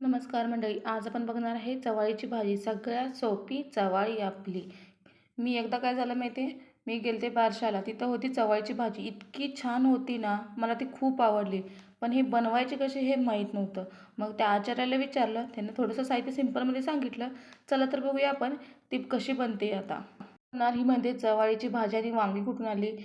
नमस्कार मंडळी आज आपण बघणार आहे चवाळीची भाजी सगळ्यात सोपी चवाळी आपली. मी एकदा काय झालं माहिती आहे मी गेले ते बारशाला तिथं होती चवाळीची भाजी. इतकी छान होती ना मला ती खूप आवडली. पण हे बनवायचे कसे हे माहीत नव्हतं. मग त्या आचार्याला विचारलं त्यांना थोडंसं साहित्य सिंपलमध्ये सांगितलं चला तर बघूया आपण ती कशी बनते आता. मध्ये म्हणजे चवाळीची भाजी आणि वांगी कुठून आली?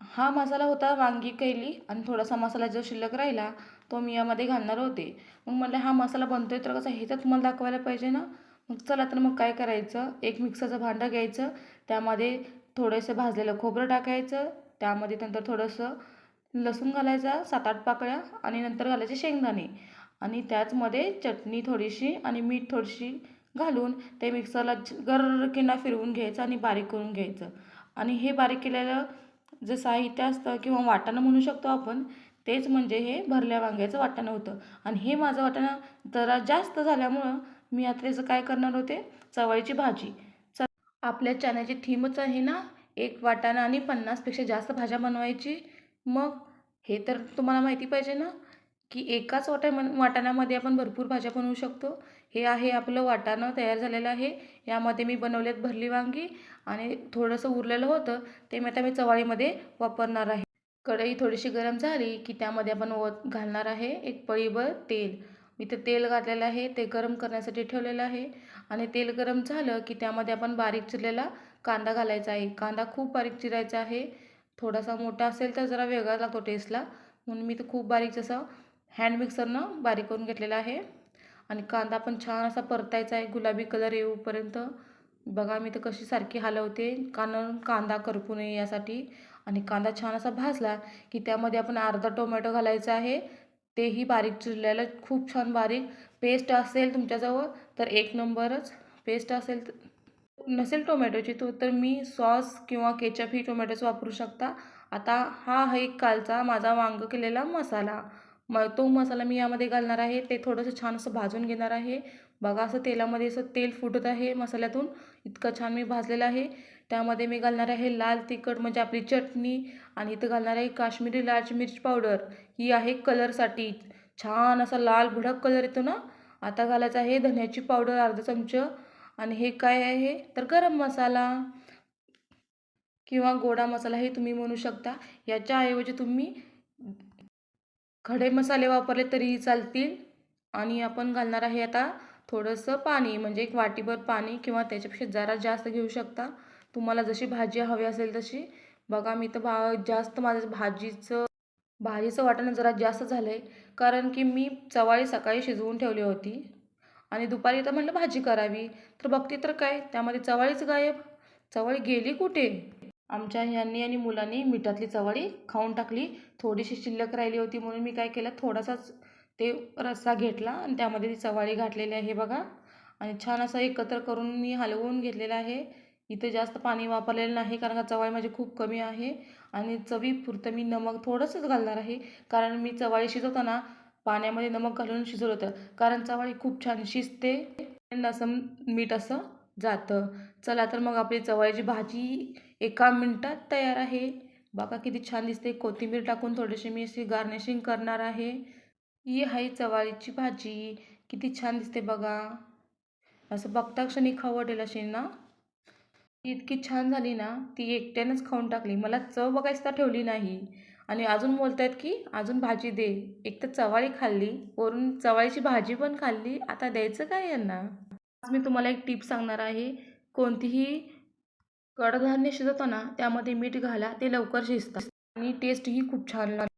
हा मसाला होता वांगी केली आणि थोडासा मसाला जो शिल्लक राहिला तो मी यामध्ये घालणार होते. मग म्हटलं हा मसाला बनतो आहे तर कसा हे तर तुम्हाला दाखवायला पाहिजे ना? मग चला तर मग काय करायचं? एक मिक्सरचं भांडं घ्यायचं त्यामध्ये थोडंसं भाजलेलं खोबरं टाकायचं त्यामध्ये नंतर थोडंसं लसूण घालायचा सात आठ पाकळ्या आणि नंतर घालायचे शेंगदाणे. आणि त्याचमध्ये चटणी थोडीशी आणि मीठ थोडीशी घालून ते मिक्सरला गर किंवा फिरवून घ्यायचं आणि बारीक करून घ्यायचं. आणि हे बारीक केलेलं जे साहित्य असतं किंवा वाटाणं म्हणू शकतो आपण तेच म्हणजे हे भरल्या वांग्याचं वाटाणं होतं. आणि हे माझं वाटाणं जरा जास्त झाल्यामुळं मी आता त्याचं काय करणार होते? चवळीची भाजी. च आपल्या चण्याची थीमच आहे ना एक वाटाणा आणि पन्नासपेक्षा जास्त भाज्या बनवायची. मग हे तर तुम्हाला माहिती पाहिजे ना? की एकाच वाटा वाटाण्यामध्ये आपण भरपूर भाज्या बनवू शकतो. हे आहे आपलं वाटाणं तयार झालेलं आहे. यामध्ये मी बनवलेत भरली वांगी आणि थोडंसं उरलेलं होतं. ते मी आता मी चवाळीमध्ये वापरणार आहे. कढई थोडीशी गरम झाली की त्यामध्ये आपण व घालणार आहे एक पळीभर तेल. इथं तेल घातलेलं आहे. ते गरम करण्यासाठी ठेवलेलं आहे. आणि तेल गरम झालं की त्यामध्ये आपण बारीक चिरलेला कांदा घालायचा आहे. कांदा खूप बारीक चिरायचा आहे. थोडासा मोठा असेल तर जरा वेगळा लागतो टेस्टला म्हणून मी तर खूप बारीक जसं हँड मिक्सरनं बारीक करून घेतलेला आहे. आणि कांदा पण छान असा परतायचा आहे. गुलाबी कलर येऊपर्यंत बघा मी तर कशी सारखी हलवते. कारण कांदा करपू नये यासाठी. आणि कांदा छान असा भाजला की त्यामध्ये आपण अर्धा टोमॅटो घालायचा आहे. तेही बारीक चिरलेलं खूप छान बारीक. पेस्ट असेल तुमच्याजवळ तर एक नंबरच. पेस्ट असेल तर नसेल टोमॅटोची तो तर मी सॉस किंवा केचप ही टोमॅटोच वापरू शकता. आता हा आहे कालचा माझा वांग केलेला मसाला. मग तो मसाला मी यामध्ये घालणार आहे. ते थोडंसं छान असं भाजून घेणार आहे. बघा असं तेलामध्ये असं तेल फुटत आहे मसाल्यातून. इतकं छान मी भाजलेलं आहे. त्यामध्ये मी घालणार आहे लाल तिखट म्हणजे आपली चटणी. आणि इथं घालणार आहे काश्मीरी लाल मिर्च पावडर. ही आहे कलरसाठी. छान असा लाल भडक कलर येतो ना? आता घालायचं आहे धन्याची पावडर अर्धा चमचं. आणि हे काय आहे? तर गरम मसाला. किंवा गोडा मसाला हे तुम्ही म्हणू शकता. याच्याऐवजी तुम्ही खडे मसाले वापरले तरीही चालतील. आणि आपण घालणार आहे आता थोडंसं पाणी म्हणजे एक वाटीभर पाणी किंवा त्याच्यापेक्षा जरा जास्त घेऊ शकता. तुम्हाला जशी भाजी हवी असेल तशी. बघा मी तर भा जास्त माझं भाजीचं भाजीचं वाटणं जरा जास्त झालं आहे कारण की मी चवाळी सकाळी शिजवून ठेवली होती. आणि दुपारी तर म्हटलं भाजी करावी. तर बघते तर काय त्यामध्ये चवाळीच गायब. चवळी गेली कुठे? आमच्या ह्यांनी आणि मुलांनी मिठातली चवाळी खाऊन टाकली. थोडीशी शिल्लक राहिली होती म्हणून मी काय केलं थोडासाच ते रस्सा घेतला आणि त्यामध्ये ती चवाळी घातलेली आहे बघा. आणि छान असं एकत्र करून मी हलवून घेतलेलं आहे. इथे जास्त पाणी वापरलेलं नाही कारण का चवाळी माझी खूप कमी आहे. आणि चवीपुरतं मी नमक थोडंसंच घालणार आहे. कारण मी चवाळी शिजवताना पाण्यामध्ये नमक घालून शिजवलं होतं. कारण चवाळी खूप छान शिजते. असं मीठ असं. जातं. चला तर मग आपली चवळीची भाजी एका मिनटात तयार आहे. बघा किती छान दिसते. कोथिंबीर टाकून थोडीशी मी अशी गार्निशिंग करणार आहे. ही आहे चवाळीची भाजी. किती छान दिसते बघा. असं बघता क्षणी खवडेल अशी ना. इतकी छान झाली ना ती एकट्यानंच खाऊन टाकली. मला चव बघायची तर ठेवली नाही. आणि अजून बोलत आहेत की अजून भाजी दे. एक तर चवाळी खाल्ली. वरून चवाळीची भाजी पण खाल्ली. आता द्यायचं काय यांना? आज मी तुम्हाला एक टिप सांगणार आहे. कोणतीही कडधान्य शिजवताना त्यामध्ये मीठ घाला ते लवकर शिजतात. आणि टेस्टही खूप छान लागते.